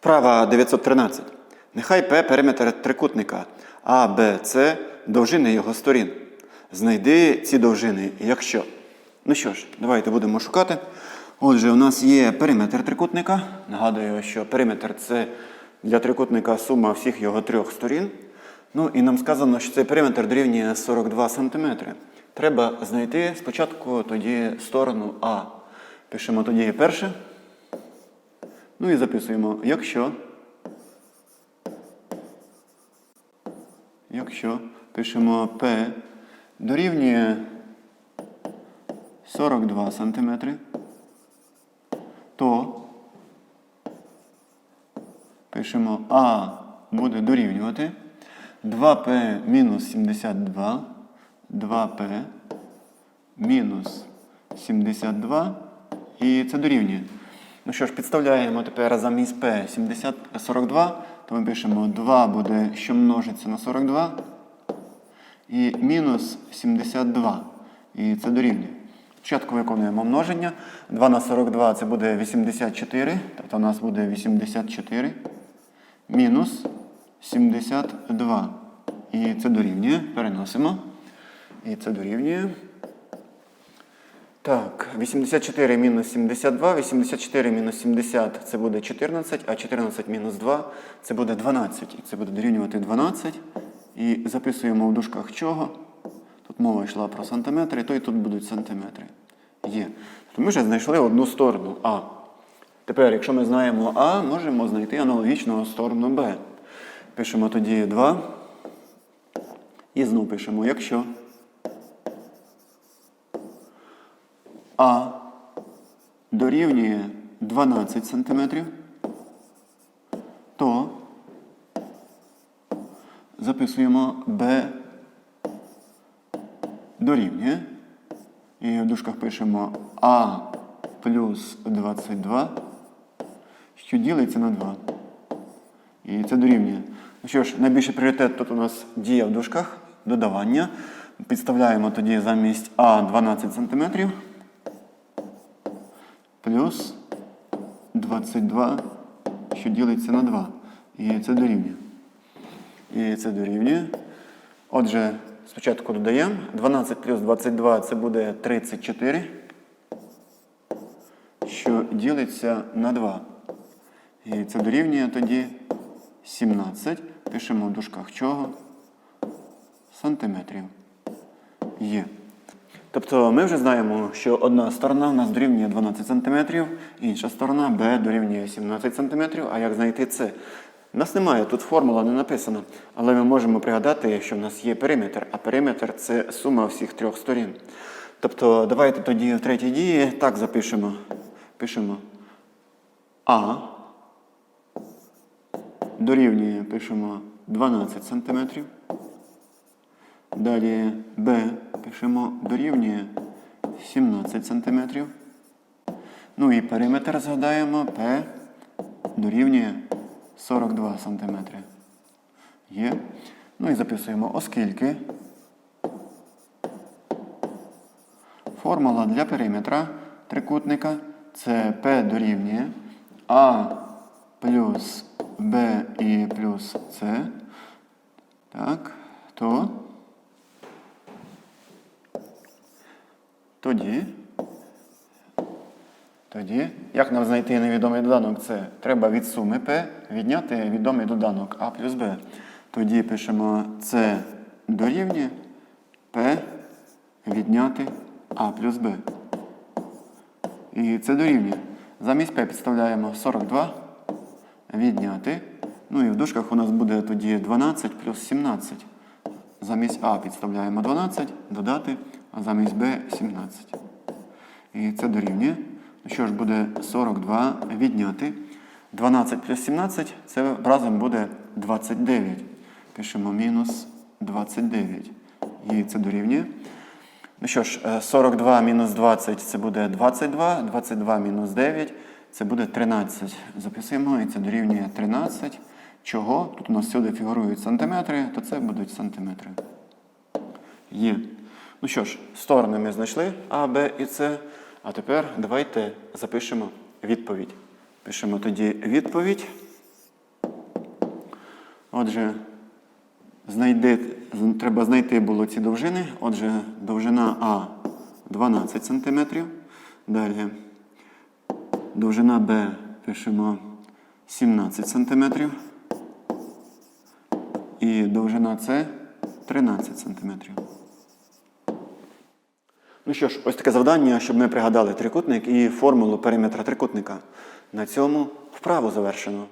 Вправа 913. Нехай П периметр трикутника А, Б, С довжини його сторін. Знайди ці довжини, якщо. Ну що ж, давайте будемо шукати. Отже, у нас є периметр трикутника. Нагадую, що периметр це для трикутника сума всіх його трьох сторін. Ну і нам сказано, що цей периметр дорівнює 42 см. Треба знайти спочатку тоді сторону А. Пишемо тоді перше. Ну і записуємо, якщо. Якщо пишемо P дорівнює 42 см, то пишемо А буде дорівнювати 2P мінус 72, 2P мінус 72, і це дорівнює. Ну що ж, підставляємо тепер замість P 70, 42, то ми пишемо 2 буде, що множиться на 42, і мінус 72. І це дорівнює. Спочатку виконуємо множення. 2 на 42 це буде 84, тобто у нас буде 84 мінус 72. І це дорівнює. Переносимо. І це дорівнює. Так, 84 мінус 72, 84 мінус 70 це буде 14, а 14 мінус 2 це буде 12. І це буде дорівнювати 12. І записуємо в дужках чого. Тут мова йшла про сантиметри, то і тут будуть сантиметри. Є. Тобто ми вже знайшли одну сторону А. Тепер, якщо ми знаємо А, можемо знайти аналогічну сторону Б. Пишемо тоді 2. І знову пишемо, якщо. А дорівнює 12 см, то записуємо Б дорівнює. І в дужках пишемо А плюс 22, що ділиться на 2. І це дорівнює. Ну що ж, найбільший пріоритет тут у нас дія в дужках, додавання. Підставляємо тоді замість А 12 см плюс 22, що ділиться на 2. І це дорівнює. І це дорівнює. Отже, спочатку додаємо. 12 плюс 22 це буде 34, що ділиться на 2. І це дорівнює тоді 17. Пишемо в дужках чого? Сантиметрів. Є. Тобто ми вже знаємо, що одна сторона в нас дорівнює 12 см, інша сторона B дорівнює 17 см. А як знайти це? У нас немає, тут формула не написана, але ми можемо пригадати, що в нас є периметр, а периметр це сума всіх трьох сторін. Тобто, давайте тоді в третій дії так запишемо. Пишемо А дорівнює, пишемо 12 см. Далі Б пишемо дорівнює 17 см. Ну і периметр згадаємо П дорівнює 42 см. Є. Ну і записуємо, оскільки формула для периметра трикутника це П дорівнює А плюс Б і плюс С. Так, то тоді, тоді, як нам знайти невідомий доданок С? Треба від суми P відняти відомий доданок А плюс Б. Тоді пишемо С дорівнює P відняти А плюс Б. І це дорівнює. Замість P підставляємо 42 відняти. Ну і в дужках у нас буде тоді 12 плюс 17. Замість А підставляємо 12, додати, а замість Б 17. І це дорівнює. Ну Що ж буде 42 відняти. 12 плюс 17 це разом буде 29. Пишемо мінус 29. І це дорівнює. Ну що ж, е, 42 мінус 20 це буде 22, 22 мінус 9 це буде 13. Записуємо, і це дорівнює 13. Чого? Тут у нас всюди фігурують сантиметри, то це будуть сантиметри. Є. Ну що ж, сторони ми знайшли А, Б і С. А тепер давайте запишемо відповідь. Пишемо тоді відповідь. Отже, знайди, треба знайти було ці довжини. Отже, довжина А 12 см. Далі довжина Б пишемо 17 см. І довжина С 13 см. Ну що ж, ось таке завдання, щоб ми пригадали трикутник і формулу периметра трикутника. На цьому вправу завершено.